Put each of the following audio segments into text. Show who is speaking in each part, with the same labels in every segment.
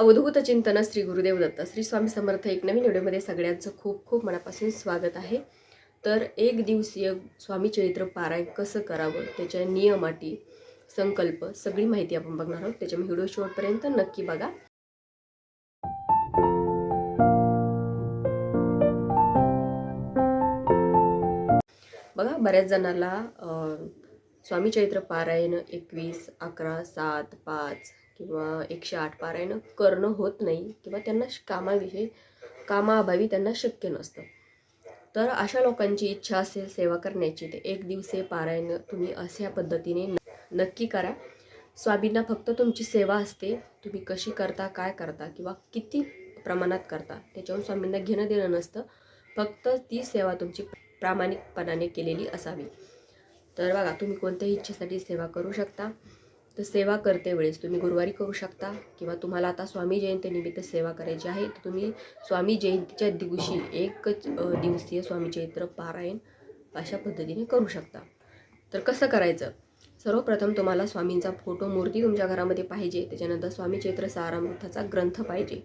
Speaker 1: अवधूत चिंतन श्री गुरुदेव दत्त श्री स्वामी समर्थ एक नवीन व्हिडिओमध्ये सगळ्यांचं खूप खूप मनापासून स्वागत आहे. तर एक दिवसीय स्वामी चरित्र पारायण कसं करावं त्याच्या नियमाटी संकल्प सगळी माहिती आपण बघणार आहोत. त्याच्यामुळे व्हिडिओ शेवटपर्यंत नक्की बघा. बघा बऱ्याच जणांना स्वामी चैत्र पारायण एकवीस अकरा सात पाच किंवा एकशे आठ पारायणं करणं होत नाही किंवा त्यांना श- कामाविषयी कामाअभावी त्यांना शक्य नसतं. तर अशा लोकांची इच्छा असेल सेवा करण्याची ते एक दिवसीय पारायण तुम्ही अशा पद्धतीने नक्की करा. स्वामींना फक्त तुमची सेवा असते. तुम्ही कशी करता काय करता किंवा किती प्रमाणात करता त्याच्यावर स्वामींना घेणं देणं नसतं. फक्त ती सेवा तुमची प्रामाणिकपणाने केलेली असावी. तर बघा तुम्ही कोणत्याही इच्छेसाठी सेवा करू शकता. तर सेवा करते वेळेस. तुम्ही गुरुवारी करू शकता किंवा तुम्हाला आता स्वामी जयंतीनिमित्त सेवा करायची आहे तर तुम्ही स्वामी जयंतीच्या दिवशी एकच दिवसीय स्वामी चैत्र पारायण अशा पद्धतीने करू शकता. तर कसं करायचं? सर्वप्रथम तुम्हाला स्वामींचा फोटो मूर्ती तुमच्या घरामध्ये पाहिजे. त्याच्यानंतर स्वामी चैत्र सारामृथाचा ग्रंथ पाहिजे.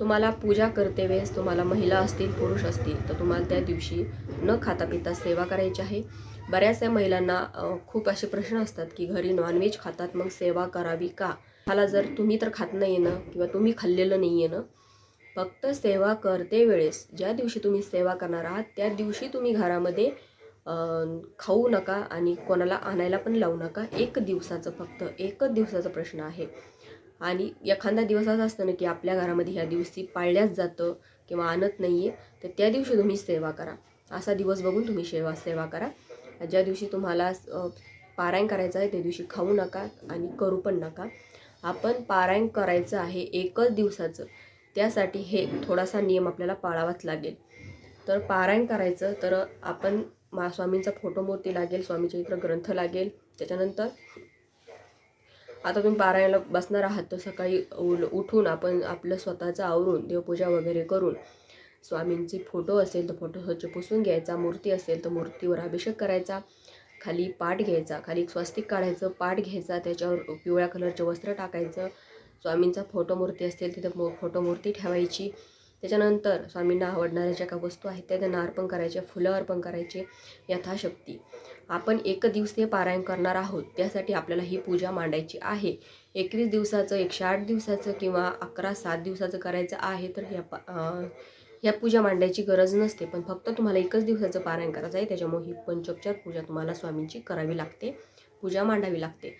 Speaker 1: तुम्हाला पूजा करते वेळेस तुम्हाला महिला असतील पुरुष असतील तर तुम्हाला त्या दिवशी न खाता पिता सेवा करायची आहे. बऱ्याचशा महिलांना खूप असे प्रश्न असतात की घरी नॉनव्हेज खातात मग सेवा करावी का? मला जर तुम्ही तर खात नाही ना किंवा तुम्ही खाल्लेलं नाही आहे ना फक्त सेवा करते वेळेस ज्या दिवशी तुम्ही सेवा करणार आहात त्या दिवशी तुम्ही घरामध्ये खाऊ नका आणि कोणाला आणायला पण लावू नका. एक दिवसाचं फक्त एकच दिवसाचा प्रश्न आहे. आणि एखादा दिवस असा असतं ना की आपल्या घरामध्ये ह्या दिवशी पाळल्याच जातं किंवा आणत नाही आहे तर त्या दिवशी तुम्ही सेवा करा. असा दिवस बघून तुम्ही सेवा सेवा करा. ज्या दिवशी तुम्हाला पारायण करायचं आहे त्या दिवशी खाऊ नका आणि करू पण नका. आपण पारायण करायचं आहे एकच दिवसाचं त्यासाठी हे थोडासा नियम आपल्याला पाळावाच लागेल. तर पारायण करायचं तर आपण मा स्वामींचा फोटो मूर्ती लागेल स्वामी चरित्र ग्रंथ लागेल. त्याच्यानंतर आता तुम्ही पारायणाला बसणार आहात तर सकाळी उल- उठून आपण आपलं स्वतःचं आवरून देवपूजा वगैरे करून स्वामींचे फोटो असेल तर फोटो स्वच्छ पुसून घ्यायचा मूर्ती असेल तर मूर्तीवर अभिषेक करायचा खाली पाठ घ्यायचा खाली एक स्वस्तिक काढायचं पाठ घ्यायचा त्याच्यावर पिवळ्या कलरचे वस्त्र टाकायचं स्वामींचा फोटो मूर्ती असेल तिथं मो फोटो मूर्ती ठेवायची त्याच्यानंतर स्वामींना आवडणाऱ्या ज्या काही वस्तू आहेत त्या त्यांना अर्पण करायच्या फुलं अर्पण करायचे यथाशक्ती. आपण एक दिवसीय पारायण करणार आहोत त्यासाठी आपल्याला ही पूजा मांडायची आहे. एकवीस दिवसाचं एकशे आठ दिवसाचं किंवा अकरा सात दिवसाचं करायचं आहे तर ह्या पा ह्या पूजा मांडायची गरज नसते. पण फक्त तुम्हाला एकच दिवसाचं पारायण करायचं आहे त्याच्यामुळे ही पंचोपचार पूजा तुम्हाला स्वामींची करावी लागते पूजा मांडावी लागते.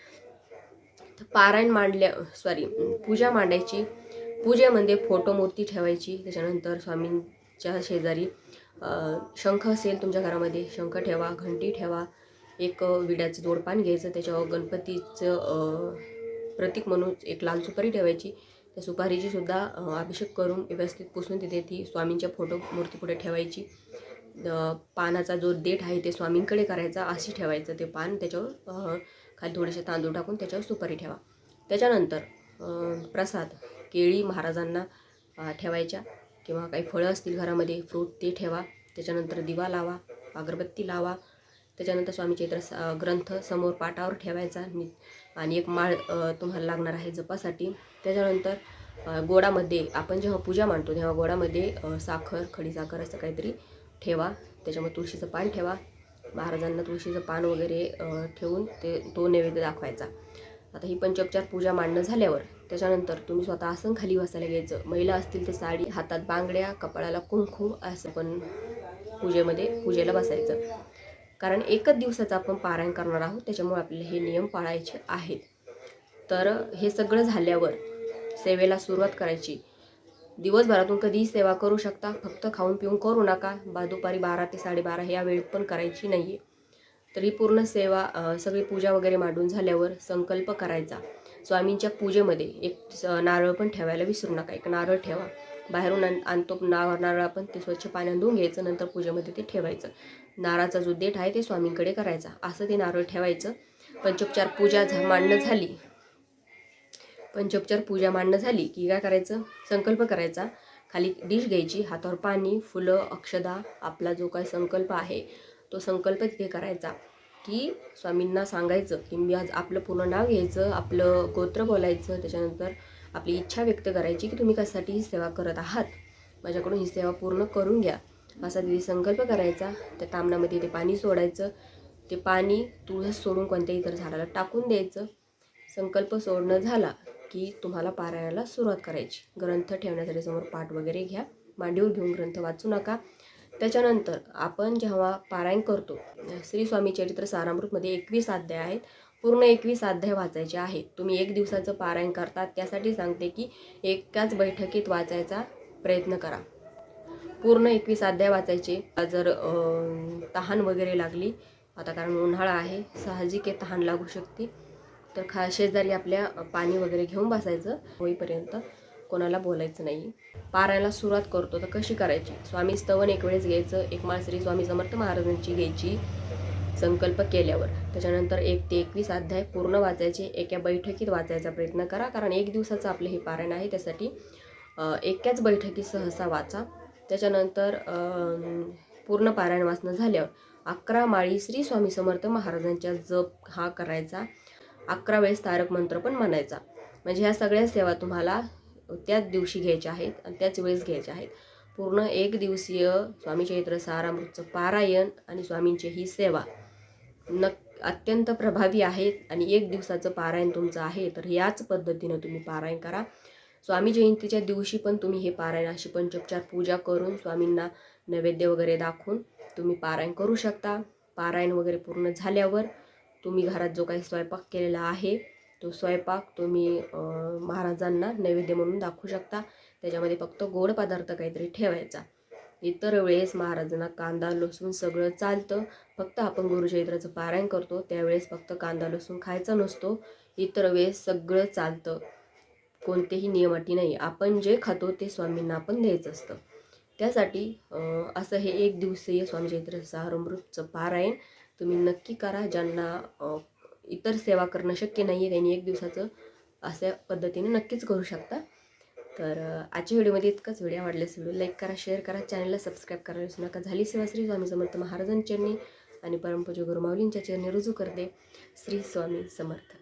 Speaker 1: तर पारायण मांडल्या सॉरी पूजा मांडायची पूजेमध्ये फोटो मूर्ती ठेवायची त्याच्यानंतर स्वामींच्या शेजारी शंख असेल तुमच्या घरामध्ये शंख ठेवा घंटी ठेवा एक विड्याचं जोडपान घ्यायचं त्याच्यावर गणपतीचं प्रतीक म्हणून एक लाल सुपारी ठेवायची. त्या सुपारीची सुद्धा अभिषेक करून व्यवस्थित पुसून तिथे ती स्वामींच्या फोटो मूर्ती पुढे ठेवायची. पानाचा जो देठ आहे ते स्वामींकडे करायचा अशी ठेवायचं ते पान त्याच्यावर खाली थोडेसे तांदूळ टाकून त्याच्यावर सुपारी ठेवा. त्याच्यानंतर प्रसाद. केळी महाराजांना ठेवायच्या. किंवा काही फळं असतील घरामध्ये फ्रूट ते ठेवा. त्याच्यानंतर दिवा लावा अगरबत्ती लावा. त्याच्यानंतर स्वामी चैत्र ग्रंथ समोर पाटावर ठेवायचा. आणि एक माळ तुम्हाला लागणार आहे जपासाठी. त्याच्यानंतर गोडामध्ये आपण जेव्हा पूजा मांडतो तेव्हा गोडामध्ये साखर खडी साखर असं काहीतरी ठेवा. त्याच्यामध्ये तुळशीचं पान ठेवा. महाराजांना तुळशीचं पान वगैरे ठेवून ते तो नैवेद्य दाखवायचा. आता ही पंचोपचार पूजा मांडणं झाल्यावर त्याच्यानंतर तुम्ही स्वतः आसन खाली बसायला घ्यायचं. महिला असतील तर साडी हातात बांगड्या कपाळाला कुंकू असं पण पूजेमध्ये पूजेला बसायचं. कारण एकच दिवसाचं आपण पारायण करणार आहोत त्याच्यामुळे आपल्याला हे नियम पाळायचे आहेत. तर हे सगळं झाल्यावर सेवेला सुरुवात करायची. दिवसभरातून कधीही सेवा करू शकता फक्त खाऊन पिऊन करू नका. बा दुपारी बारा ते साडेबारा या वेळेत पण करायची नाही आहे तर ही पूर्ण सेवा सगळी पूजा वगैरे मांडून झाल्यावर संकल्प करायचा. स्वामींच्या पूजेमध्ये एक नारळ पण ठेवायला विसरू नका. एक नारळ ठेवा. बाहेरून आणतो नार नारळ आपण ते स्वच्छ पाण्यात धुवून घ्यायचं नंतर पूजेमध्ये ते ठेवायचं. नारळाचा जो देठ आहे ते स्वामींकडे करायचा. असं ते नारळ ठेवायचं. पंचोपचार पूजा झा मांडणं झाली. पंचोपचार पूजा मांडणं झाली की काय करायचं? संकल्प करायचा. खाली डिश घ्यायची. हातावर पाणी फुलं अक्षदा आपला जो काय संकल्प आहे तो संकल्प तिथे करायचा की स्वामींना सांगायचं की मी आज आपलं पूर्ण नाव घ्यायचं आपलं गोत्र बोलायचं त्याच्यानंतर आपली इच्छा व्यक्त करायची की तुम्ही कशासाठी ही सेवा करत आहात. माझ्याकडून ही सेवा पूर्ण करून घ्या. असा तिथे संकल्प करायचा. त्या तामणामध्ये ते पाणी सोडायचं. ते पाणी तुळस सोडून कोणत्या इतर झाडाला टाकून द्यायचं. संकल्प सोडणं झाला की तुम्हाला पारायणाला सुरुवात करायची. ग्रंथ ठेवण्यासाठी समोर पाठ वगैरे घ्या. मांडीवर घेऊन ग्रंथ वाचू नका. त्याच्यानंतर आपण जेव्हा पारायण करतो श्री स्वामी चरित्र सारामृतमध्ये एकवीस अध्याय आहेत. पूर्ण एकवीस अध्याय वाचायचे आहेत. तुम्ही एक दिवसाचं पारायण करतात त्यासाठी सांगते की एकाच बैठकीत वाचायचा प्रयत्न करा. पूर्ण एकवीस अध्याय वाचायचे. जर तहान वगैरे लागली आता कारण उन्हाळा आहे साहजिक आहे तहान लागू शकते. तर खा शेजारी आपल्या पाणी वगैरे घेऊन बसायचं होईपर्यंत कोणाला बोलायचं नाही. पारायणाला सुरुवात करतो तर कशी करायची? स्वामी स्तवन एक वेळेस घ्यायचं एक माळ श्री स्वामी समर्थ महाराजांची घ्यायची संकल्प केल्यावर. त्याच्यानंतर एक ते एकवीस अध्याय पूर्ण वाचायचे एका बैठकीत वाचायचा प्रयत्न करा कारण एक दिवसाचं आपलं हे पारायण आहे त्यासाठी एकाच बैठकीत सहसा वाचा. त्याच्यानंतर पूर्ण पारायण वाचणं झाल्यावर अकरा माळी श्री स्वामी समर्थ महाराजांच्या जप हा करायचा. अकरा वेळेस तारक मंत्र पण म्हणायचा. म्हणजे ह्या सगळ्या सेवा तुम्हाला त्याच दिवशी घ्यायच्या आहेत आणि त्याच वेळेस घ्यायच्या आहेत. पूर्ण एक दिवसीय स्वामी चैत्र सारामृतचं पारायण आणि स्वामींची ही सेवा. न अत्यंत प्रभावी आहेत आणि एक दिवसाचं पारायण तुमचं आहे तर याच पद्धतीनं तुम्ही पारायण करा. स्वामी जयंतीच्या दिवशी पण तुम्ही हे पारायण अशी पंचोपचार पूजा करून स्वामींना नैवेद्य वगैरे दाखवून तुम्ही पारायण करू शकता. पारायण वगैरे पूर्ण झाल्यावर तुम्ही घरात जो काही स्वयंपाक केलेला आहे तो स्वयंपाक तुम्ही महाराजांना नैवेद्य म्हणून दाखवू शकता. त्याच्यामध्ये फक्त गोड पदार्थ काहीतरी ठेवायचा. इतर वेळेस महाराजांना कांदा लसूण सगळं चालतं. फक्त आपण गुरुचरित्राचं पारायण करतो त्यावेळेस फक्त कांदा लसूण खायचा नसतो. इतर वेळेस सगळं चालतं. कोणतेही नियम अटी नाही. आपण जे खातो ते स्वामींना आपण द्यायचं असतं. त्यासाठी असं हे एक दिवसीय स्वामी चैत्र सारमृतचं पारायण तुम्ही नक्की करा. ज्यांना इतर सेवा करणं शक्य नाही आहे त्यांनी एक दिवसाचं अशा पद्धतीने नक्कीच करू शकता. तर आजच्या व्हिडिओमध्ये इतकंच. व्हिडिओ आवडल्यास व्हिडिओ लाईक करा शेअर करा चॅनलला सबस्क्राईब करायला विसरू नका. झाली सेवा श्री स्वामी समर्थ महाराजांच्या आणि परमपूज्य गुरुमाऊलींच्या चरणी रुजू करते. श्री स्वामी समर्थ.